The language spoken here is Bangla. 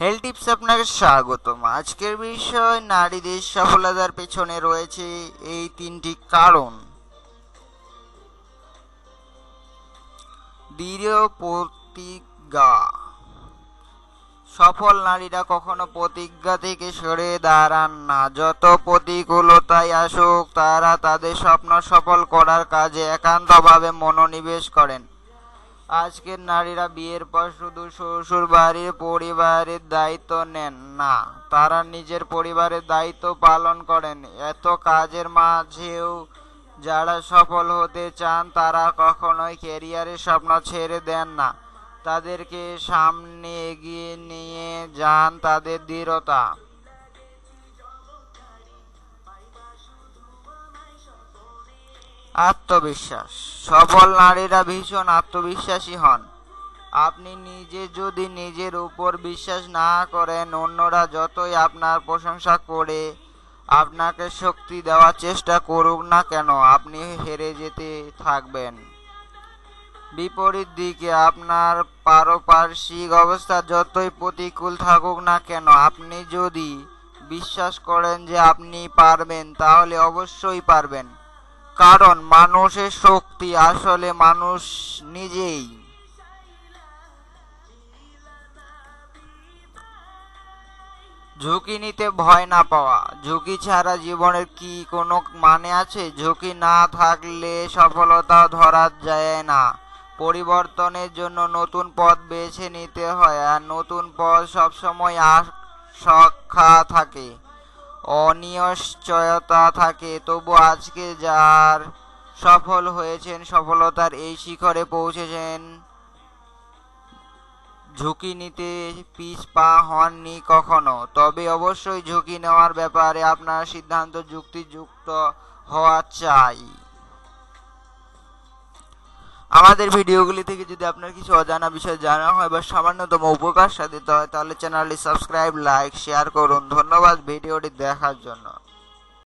হেলথ টিপস আপনাকে স্বাগতম। আজকের বিষয়, নারীদের সফলতার পেছনে রয়েছে এই তিনটি কারণ। দৃঢ় প্রতিজ্ঞা। সফল নারীরা কখনো প্রতিজ্ঞা থেকে সরে দাঁড়ান না। যত প্রতিকূলতাই আসুক, তারা তাদের স্বপ্ন সফল করার কাজে একান্তভাবে মনোনিবেশ করেন। আজকের নারীরা বিয়ের পর শুধু শ্বশুর বাড়ির পরিবারের দায়িত্ব নেন না, তারা নিজের পরিবারের দায়িত্ব পালন করেন। এত কাজের মাঝেও যারা সফল হতে চান, তারা কখনোই ক্যারিয়ারের স্বপ্ন ছেড়ে দেন না। তাদেরকে সামনে এগিয়ে নিয়ে যান তাদের দৃঢ়তা। আত্মবিশ্বাস। সফল নারীরা ভীষণ আত্মবিশ্বাসী হন। আপনি নিজে যদি নিজের উপর বিশ্বাস না করেন, অন্যরা যতই আপনার প্রশংসা করে আপনাকে শক্তি দেওয়ার চেষ্টা করুক না কেন, আপনি হেরে যেতে থাকবেন। বিপরীত দিকে আপনার পারপার্শ্বিক অবস্থা যতই প্রতিকূল থাকুক না কেন, আপনি যদি বিশ্বাস করেন যে আপনি পারবেন, তাহলে অবশ্যই পারবেন। কারণ মানুষের শক্তি আসলে মানুষ নিজেই। ঝুঁকি নিতে ভয় না পাওয়া। ঝুঁকি ছাড়া জীবনের কি কোনো মানে আছে? ঝুঁকি না থাকলে সফলতা ধরা যায় না। পরিবর্তনের জন্য নতুন পথ বেছে নিতে হয় আর নতুন পথ সবসময় আশঙ্কা থাকে। অনিশ্চয়তা থাকে, তবু আজকে যার সফল হয়েছেন, সফলতার এই শিখরে পৌঁছেছেন। ঝুঁকি নিতে পিছ পা হননি কখনো, তবে অবশ্যই ঝুঁকি নেওয়ার ব্যাপারে আপনার সিদ্ধান্ত যুক্তিযুক্ত হওয়া চাই। আমাদের ভিডিওগুলি থেকে যদি আপনার কিছু অজানা বিষয় জানা হয় বা সামান্যতম উপকার সাধিত হয়, তাহলে চ্যানেলটি সাবস্ক্রাইব, লাইক, শেয়ার করুন। ধন্যবাদ ভিডিওটি দেখার জন্য।